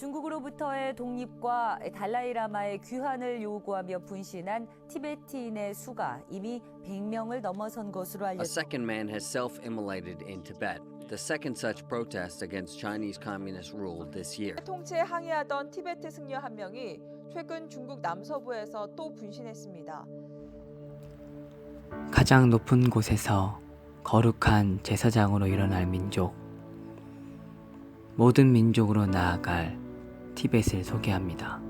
중국으로부터의 독립과 달라이라마의 귀환을 요구하며 분신한 티베티인의 수가 이미 100명을 넘어선 것으로 A 알려져 second man has self immolated in Tibet, the second such protest against Chinese communist rule this year. 통치에 항의하던 티베트 승려 한 명이 최근 중국 남서부에서 또 분신했습니다. 가장 높은 곳에서 거룩한 제사장으로 일어날 민족. 모든 민족으로 나아갈 티벳을 소개합니다.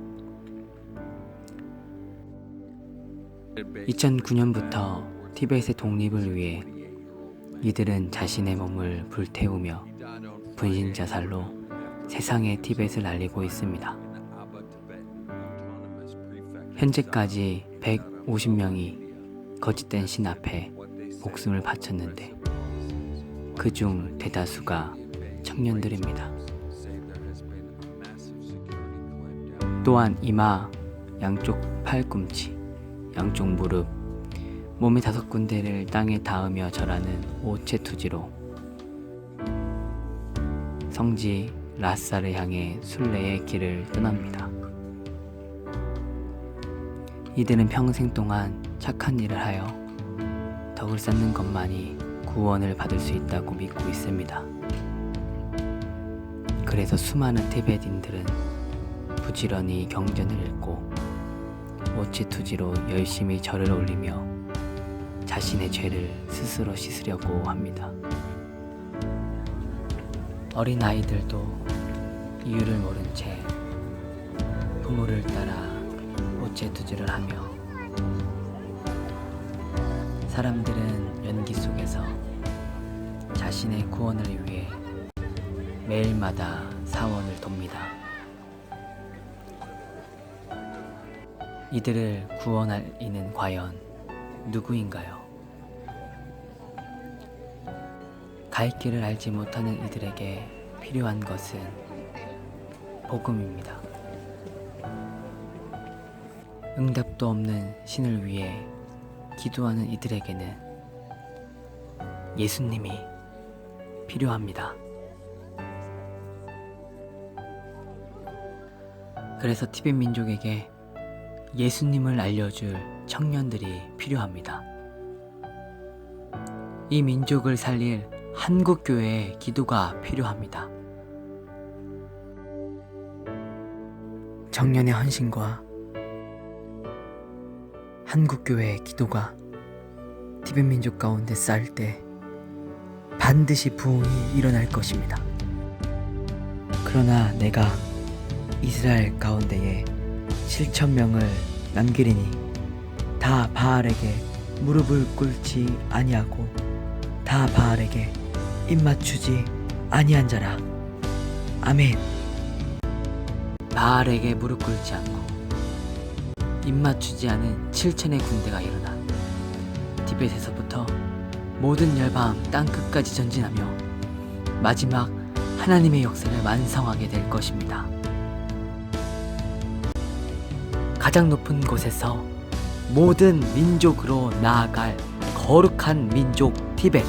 2009년부터 티벳의 독립을 위해 이들은 자신의 몸을 불태우며 분신 자살로 세상의 티벳을 알리고 있습니다. 현재까지 150명이 거짓된 신 앞에 목숨을 바쳤는데 그 중 대다수가 청년들입니다. 또한 이마, 양쪽 팔꿈치, 양쪽 무릎, 몸의 다섯 군데를 땅에 닿으며 절하는 오체투지로 성지 라사를 향해 순례의 길을 떠납니다. 이들은 평생 동안 착한 일을 하여 덕을 쌓는 것만이 구원을 받을 수 있다고 믿고 있습니다. 그래서 수많은 티베트인들은 부지런히 경전을 읽고 오치투지로 열심히 절을 올리며 자신의 죄를 스스로 씻으려고 합니다. 어린 아이들도 이유를 모른 채 부모를 따라 오체투지를 하며 사람들은 연기 속에서 자신의 구원을 위해 매일마다 사원을 돕니다. 이들을 구원할 이는 과연 누구인가요? 갈 길을 알지 못하는 이들에게 필요한 것은 복음입니다. 응답도 없는 신을 위해 기도하는 이들에게는 예수님이 필요합니다. 그래서 티벳 민족에게 예수님을 알려줄 청년들이 필요합니다. 이 민족을 살릴 한국교회의 기도가 필요합니다. 청년의 헌신과 한국교회의 기도가 티벳 민족 가운데 쌓일 때 반드시 부흥이 일어날 것입니다. 그러나 내가 이스라엘 가운데에 7천 명을 남기리니 다 바알에게 무릎을 꿇지 아니하고 다 바알에게 입 맞추지 아니한 자라. 아멘. 바알에게 무릎 꿇지 않고 입 맞추지 않은 7천의 군대가 일어나 티벳에서부터 모든 열방 땅 끝까지 전진하며 마지막 하나님의 역사를 완성하게 될 것입니다. 가장 높은 곳에서 모든 민족으로 나아갈 거룩한 민족 티벳.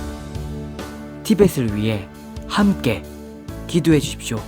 티벳을 위해 함께 기도해 주십시오.